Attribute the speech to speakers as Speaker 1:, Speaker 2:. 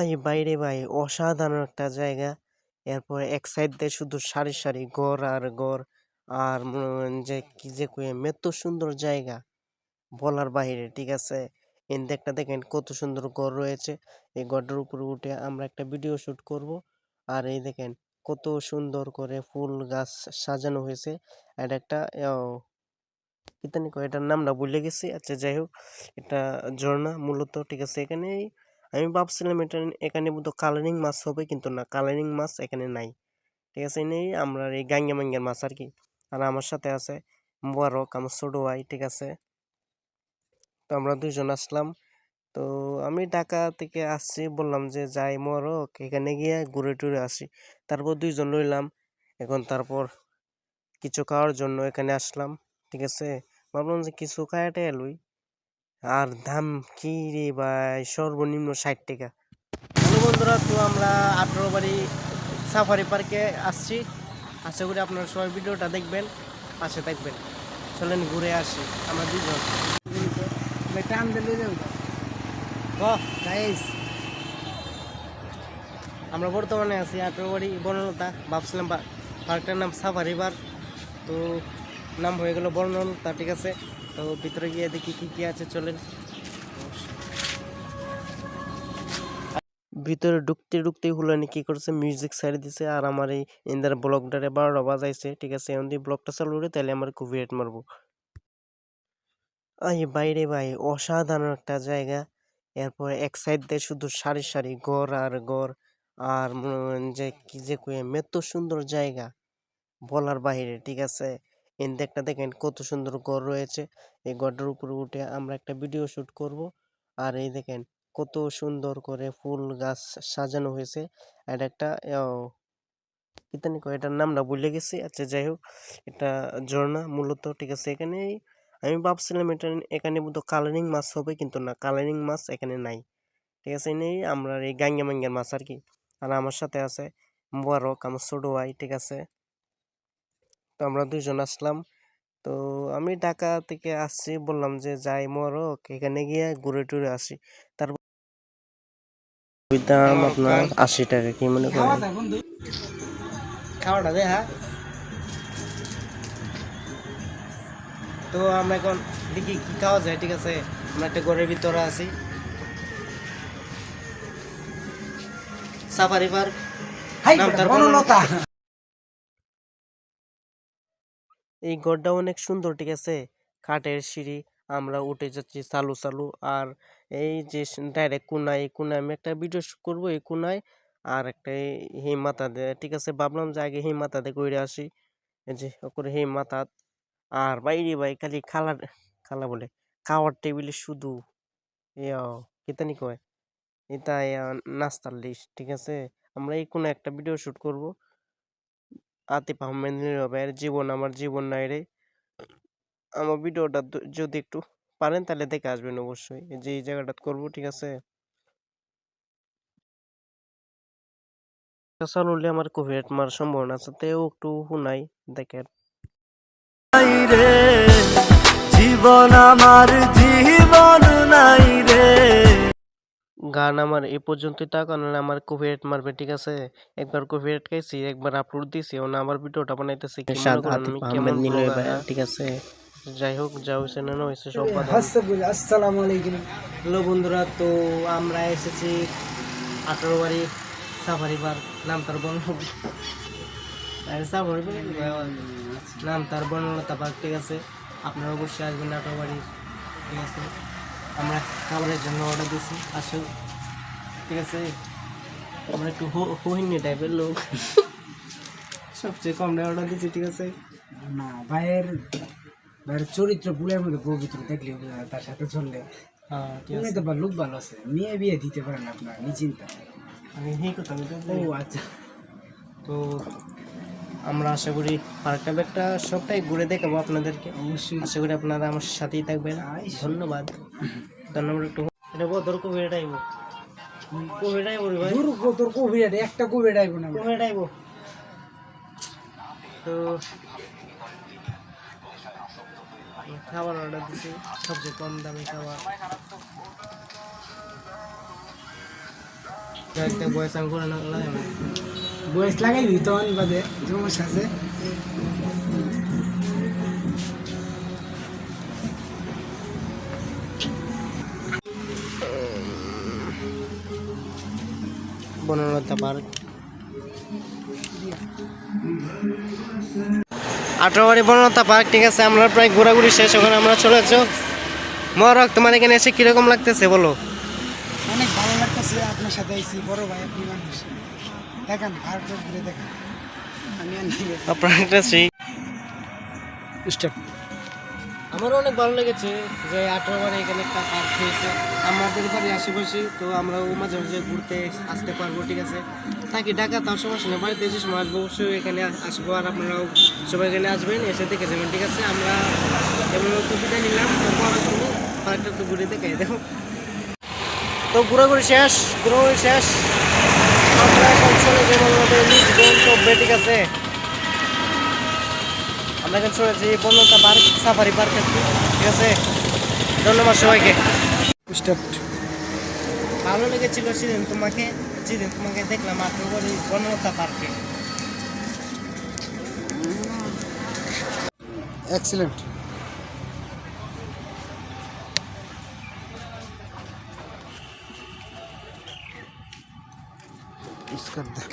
Speaker 1: এই বাইরে ভাই, অসাধারণ একটা জায়গা। এরপরে এক সাইড দিয়ে শুধু সারি সারি ঘর আর ঘর আর যে কি যে কই, এত সুন্দর জায়গা বলার বাইরে, ঠিক আছে? একটা দেখেন কত সুন্দর ঘর রয়েছে। এই ঘরটার উপরে উঠে আমরা একটা ভিডিও শুট করব। আর এই দেখেন কত সুন্দর করে ফুল গাছ সাজানো হয়েছে। আর একটা কয়, এটার নামটা ভুলে গেছি। আচ্ছা যাই হোক, এটা ঝর্ণা মূলত, ঠিক আছে? এখানে আমি ভাবছিলাম এটা এখানে বোধ কালারিং মাছ হবে কিন্তু না কালারিং মাছ এখানে নাই। ঠিক আছে নেই আমরা এই গাঙ্গা মাঙ্গের মাছ আর কি। আর আমার সাথে আছে মোবারক, আমার ছোট ভাই, ঠিক আছে? তো আমরা দুইজন আসলাম। তো আমি ঢাকা থেকে আসছি, বললাম যে যাই মোবারক, এখানে গিয়ে ঘুরে টুরে আসি। তারপর দুইজন রইলাম এখন তারপর কিছু খাওয়ার জন্য এখানে আসলাম, ঠিক আছে? ভাবলাম যে কিছু খায়াটে এলুই আর দাম কি রে ভাই? সর্বনিম্ন ষাট টাকা। বন্ধুরা, তো আমরা আঠারো বাড়ি সাফারি পার্কে আসছি। আশা করি আপনারা সবাই ভিডিওটা দেখবেন, পাশে থাকবেন। চলেন ঘুরে আসি আমরা দুজন। আমরা বর্তমানে আছি আঠারো বাড়ি বনলতা ভাবছিলাম পার্কটার নাম সাফারি পার্ক। তো নাম হয়ে গেল বর্ণলতা, ঠিক আছে? তো ভিতরে গিয়ে দেখি কি কি আছে, চলেন। ভিতরে ঢুকতে ঢুকতে হুলানি কি করছে মিউজিক সাইড দিছে, আর আমার এই ইন্দার ব্লগটারে বারোটা বাজাইছে, ঠিক আছে? দিয়ে ব্লগটা চালু করে, তাহলে আমার কপিরাইট মারবো। এই বাইরে ভাই, অসাধারণ একটা জায়গা। এরপর এক সাইড দিয়ে শুধু সারি সারি ঘর আর ঘর, আর যে কি যে কই, এত সুন্দর জায়গা, বলার বাইরে, ঠিক আছে? এন দেখটা দেখেন কত সুন্দর ঘর রয়েছে। এই ঘরটার উপরে উঠে আমরা একটা ভিডিও শুট করব। আর এই দেখেন কত সুন্দর করে ফুল গাছ সাজানো হয়েছে। আর একটা জানি কয়, এটার নামটা ভুলে গেছি। আচ্ছা যাই হোক, এটা ঝর্ণা মূলত, ঠিক আছে এখানে আমি ভাবছিলাম এটা এখানে বোধ কালারিং মাছ হবে, কিন্তু না কালারিং মাছ এখানে নাই। ঠিক আছে নেই আমরা এই গাঙ্গা মাঙ্গের মাছ আর কি। আর আমার সাথে আছে মোবারক, আমার ছোট ভাই, ঠিক আছে। তো আমরা দুইজন আসলাম। তো আমি ঢাকা থেকে আসছি বললাম যে যাই মোবারক এখানে গিয়ে ঘুরে টুরে আসি। তারপর দাম আপনার আশি টাকা কি মনে
Speaker 2: খাওয়া
Speaker 1: করেন? খাওয়াটা দে হ্যাঁ। তো আমরা এখন দেখি কি খাওয়া যায় ঠিক আছে? আমরা একটা ঘরের ভিতরে আছি। Safari park.
Speaker 2: হাই
Speaker 1: নাম তার
Speaker 2: বনলতা।
Speaker 1: এই ঘরটা অনেক সুন্দর, ঠিক আছে? কাঠের সিঁড়ি, আমরা উঠে যাচ্ছি চালু চালু। আর এই যে ডাইরেক্ট কোনায়, এই কোনায় আমি একটা ভিডিও শুট করব, এই কোনায় আর একটা এই মাথা দে ঠিক আছে? ভাবলাম যে আগে হে মাথা দিয়ে করে আসি। এই যে করে হে মাথা। আর বাইরে ভাই খালি খালার, খালা বলে, খাওয়ার টেবিলে শুধু। ইয়া কেতানি কয়? এটা নাস্তার লিস্ট ঠিক আছে? আমরা এই কোনো একটা ভিডিও শুট করব। আতিফ আহমেদ নীরবের জীবন আমার জীবন নাই রে। আমার ভিডিওটা যদি একটু পারেন তাহলে দেখে আসবেন অবশ্যই। যে এই জায়গাটা করব, ঠিক আছে? চালু হলে আমার কপিরাইট মারার সম্ভাবনা আছে, তেও একটু শুনাই দেখেন
Speaker 3: জীবন আমার জীবন
Speaker 1: গান আমার এই পর্যন্তই তা কারণ আমার কপিরাইট মারবে ঠিক আছে? একবার কপিরাইট খাইছি একবার আপলোড দিছি ওনা আমার ভিডিওটা বানাইতেছি কি আমি কেমন blogger? ঠিক আছে? যাই হোক যা হয়েছে না না হয়েছে সব
Speaker 2: আসসালামু আলাইকুম।
Speaker 1: হ্যালো বন্ধুরা তো আমরা এসেছি আঠারো বাড়ি সাফারি পার্ক নাম তার বন সাফারি নাম তার বনলতা পার্ক ঠিক আছে? আপনারা অবশ্যই আসবেন আঠারো বাড়ি ঠিক আছে? আমরা খাবারের জন্য অর্ডার দিছি আসো। ঠিক আছে? আমরা একটু হোহিনী টাইপের লোক। সবচেয়ে কম অর্ডার দিছি ঠিক আছে?
Speaker 2: না ভাইয়ের ভাইয়ের চরিত্র ফুলের মধ্যে পবিত্র দেখলে তার সাথে চললে।
Speaker 1: হ্যাঁ
Speaker 2: তুমি তো বা লোক ভালো আছে। মেয়ে বিয়ে দিতে পারেন আপনার নিশ্চিন্তা
Speaker 1: আমি হেই কথা
Speaker 2: ও আচ্ছা।
Speaker 1: তো আমরা আশা করি পার্কটা একটা সবটাই ঘুরে দেখাবো আপনাদেরকে।
Speaker 2: অবশ্যই।
Speaker 1: আশা করি আপনারা আমার সাথেই থাকবেন। ধন্যবাদ। ধন্যবাদ একটু। এটা বদর কোভিড আইব। কোভিড আইব রে ভাই।
Speaker 2: দূর কো- তোর কোভিড একটা কোভিড আইব না।
Speaker 1: কোভিড আইব। তো খাবার অর্ডার দিছি সবচেয়ে কম দামি খাবার।
Speaker 4: বয়স আমি করে না।
Speaker 2: বয়স লাগাইবি তখন বাদে সমস্যা আছে।
Speaker 4: বনলতা পার্ক। আঠারোবাড়ি বনলতা পার্ক ঠিক আছে আমরা প্রায় ঘোরাঘুরি শেষ ওখানে আমরা চলে যাচ্ছ। মরক তোমার এখানে এসে কীরকম লাগতেছে বলো?
Speaker 2: অনেক ভালো লাগতেছে আপনার সাথে আইছি বড় ভাই আপনি মানুষ। দেখান ভারত ঘুরে দেখান।
Speaker 4: আপনার একটা সেই আমারও অনেক ভালো লেগেছে যে আঠারোবার এখানে একটা পার্ক হয়েছে আমাদের বাড়ি আশেপাশে তো আমরাও মাঝে মাঝে ঘুরতে আসতে পারব ঠিক আছে? তাকে ঢাকা তার সমস্যা নেই। বাড়িতে যে সময় আসব অবশ্যই এখানে আসব আর আপনারাও সবাই এখানে আসবেন এসে দেখে যাবেন ঠিক আছে? আমরা এমন তো নিলাম পার্কটা তো ঘুরে দেখে দেখো তো ঘোরাঘুরি শেষ ঘোরাঘুরি শেষ। বন্যতা পার্ক সাফারি ঠিক আছে ধন্যবাদ সবাইকে ভালো লেগেছিল সেদিন তোমাকে যেদিন তোমাকে দেখলাম আঠারোবাড়ি বনলতা পার্কে
Speaker 2: এক্সিলেন্ট 축하합니다.